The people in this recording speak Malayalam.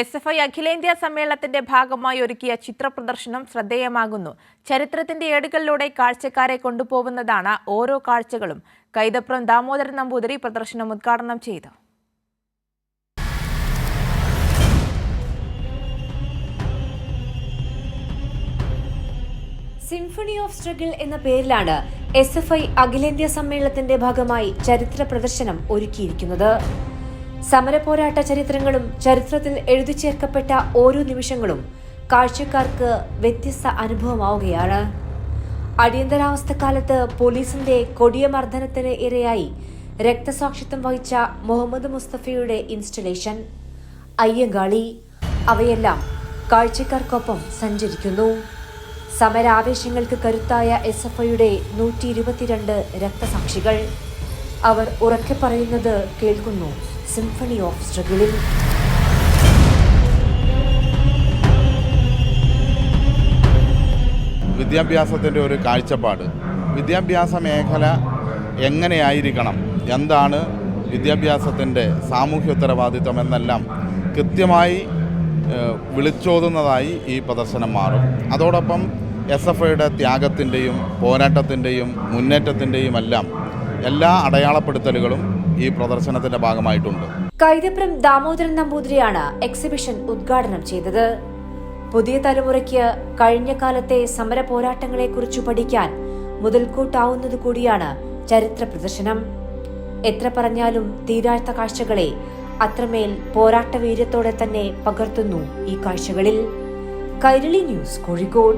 എസ് എഫ് ഐ അഖിലേന്ത്യാ സമ്മേളനത്തിന്റെ ഭാഗമായി ഒരുക്കിയ ചിത്രപ്രദർശനം ശ്രദ്ധേയമാകുന്നു. ചരിത്രത്തിന്റെ ഏടുകളിലൂടെ കാഴ്ചക്കാരെ കൊണ്ടുപോകുന്നതാണ് ഓരോ കാഴ്ചകളും. കൈതപ്രം ദാമോദരൻ നമ്പൂതിരി പ്രദർശനം ഉദ്ഘാടനം ചെയ്തു. സിംഫണി ഓഫ് സ്ട്രഗിൾ എന്ന പേരിലാണ് എസ് എഫ് ഐ അഖിലേന്ത്യാ സമ്മേളനത്തിന്റെ ഭാഗമായി ചരിത്ര പ്രദർശനം ഒരുക്കിയിരിക്കുന്നത്. സമരപോരാട്ട ചരിത്രങ്ങളും ചരിത്രത്തിൽ എഴുതി ചേർക്കപ്പെട്ട ഓരോ നിമിഷങ്ങളും കാഴ്ചക്കാർക്ക് വ്യത്യസ്ത അനുഭവമാവുകയാണ്. അടിയന്തരാവസ്ഥ അടിയന്തരാവസ്ഥക്കാലത്ത് പോലീസിന്റെ കൊടിയ മർദ്ദനത്തിന് ഇരയായി രക്തസാക്ഷിത്വം വഹിച്ച മുഹമ്മദ് മുസ്തഫയുടെ ഇൻസ്റ്റലേഷൻ. അയ്യങ്കാളി അവയെല്ലാം കാഴ്ചക്കാർക്കൊപ്പം സഞ്ചരിക്കുന്നു. സമരാവേശങ്ങൾക്ക് കരുത്തായ എസ് എഫ് ഐയുടെ നൂറ്റി ഇരുപത്തിരണ്ട് രക്തസാക്ഷികൾ. അവർ ഉറക്കെ പറയുന്നത് കേൾക്കുന്നു. സിംഫണി ഓഫ് സ്ട്രഗിളിൽ വിദ്യാഭ്യാസത്തിന്റെ ഒരു കാഴ്ചപ്പാട്. വിദ്യാഭ്യാസ മേഖല എങ്ങനെയായിരിക്കണം? എന്താണ് വിദ്യാഭ്യാസത്തിന്റെ സാമൂഹ്യ ഉത്തരവാദിത്വം എന്നെല്ലാം കൃത്യമായി വിളിച്ചോതുന്നതായി ഈ പ്രദർശനം മാറും. അതോടൊപ്പം എസ് എഫ് ഐയുടെ ത്യാഗത്തിന്റെയും പോരാട്ടത്തിന്റെയും മുന്നേറ്റത്തിന്റെയും എല്ലാം എല്ലാ അടയാളപ്പെടുത്തലുകളും ഈ പ്രദർശനത്തിന്റെ ഭാഗമായിട്ടുണ്ട്. കൈതപ്രം ദാമോദരൻ നമ്പൂതിരിയാണ് എക്സിബിഷൻ ഉദ്ഘാടനം ചെയ്തത്. പുതിയ തലമുറയ്ക്ക് കഴിഞ്ഞ കാലത്തെ സമര പോരാട്ടങ്ങളെക്കുറിച്ച് പഠിക്കാൻ മുതൽക്കൂട്ടാവുന്നത് കൂടിയാണ് ചരിത്ര പ്രദർശനം. എത്ര പറഞ്ഞാലും തീരാത്ത കാഴ്ചകളെ അത്രമേൽ പോരാട്ട വീര്യത്തോടെ തന്നെ പകർത്തുന്നു ഈ കാഴ്ചകളിൽ. കൈരളി ന്യൂസ് കോഴിക്കോട്.